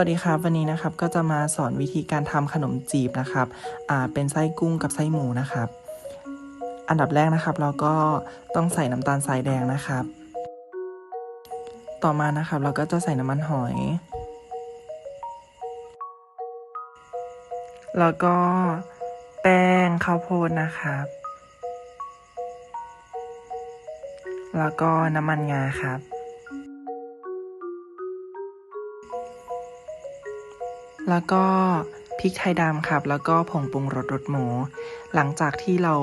วัสดีครับวันนี้นะครับก็จะมาสอนวิธีการทำขนมจีบนะครับอ่าเป็นไส้กุ้งกับไส้หมูนะครับ อันดับแรกนะครับ เราก็ต้องใส่น้ำตาลทรายแดงนะครับ ต่อมานะครับเราก็จะใส่น้ำมันหอย แล้วก็แป้งข้าวโพดนะครับ แล้วก็น้ำมันงาครับ แล้วก็พริกไทยดำครับ แล้วก็ผงปรุงรสรสหมู หลังจากที่เรา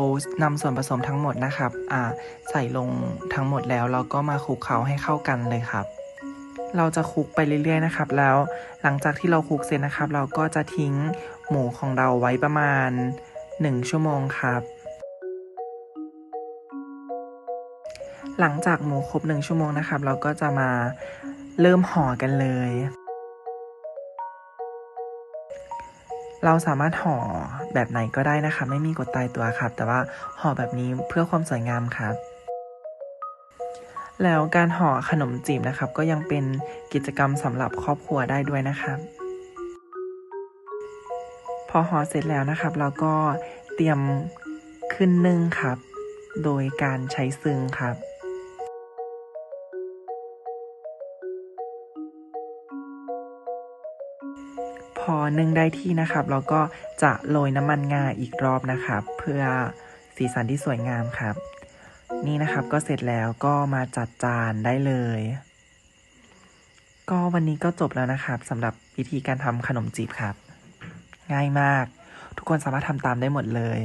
นำส่วนผสมทั้งหมดนะครับอ่าใส่ลงทั้งหมดแล้วเราก็มาคลุกเคล้าให้เข้ากันเลยครับ เราจะคลุกไปเรื่อยๆนะครับ แล้วหลังจากที่เราคลุกเสร็จนะครับ เราก็จะทิ้งหมูของเราไว้ประมาณ 1 ชั่วโมงครับ หลังจากหมูครบ 1 ชั่วโมงนะครับ เราก็จะมาเริ่มห่อกันเลย เราสามารถห่อแบบไหนก็ได้นะคะ ไม่มีกฎตายตัวครับ แต่ว่าห่อแบบนี้เพื่อความสวยงามครับแล้วการห่อขนมจีบนะครับ ก็ยังเป็นกิจกรรมสำหรับครอบครัวได้ด้วยนะครับ พอห่อเสร็จแล้วนะครับ เราก็เตรียมขึ้นนึ่งครับ โดยการใช้ซึ้งครับ พอนึ่งได้ที่นะครับเราก็จะโรยน้ำมันงาอีกรอบนะครับ เพื่อสีสันที่สวยงามครับ นี่นะครับก็เสร็จแล้วก็มาจัดจานได้เลย ก็วันนี้ก็จบแล้วนะครับสำหรับวิธีการทำขนมจีบครับ ง่ายมาก ทุกคนสามารถทำตามได้หมดเลย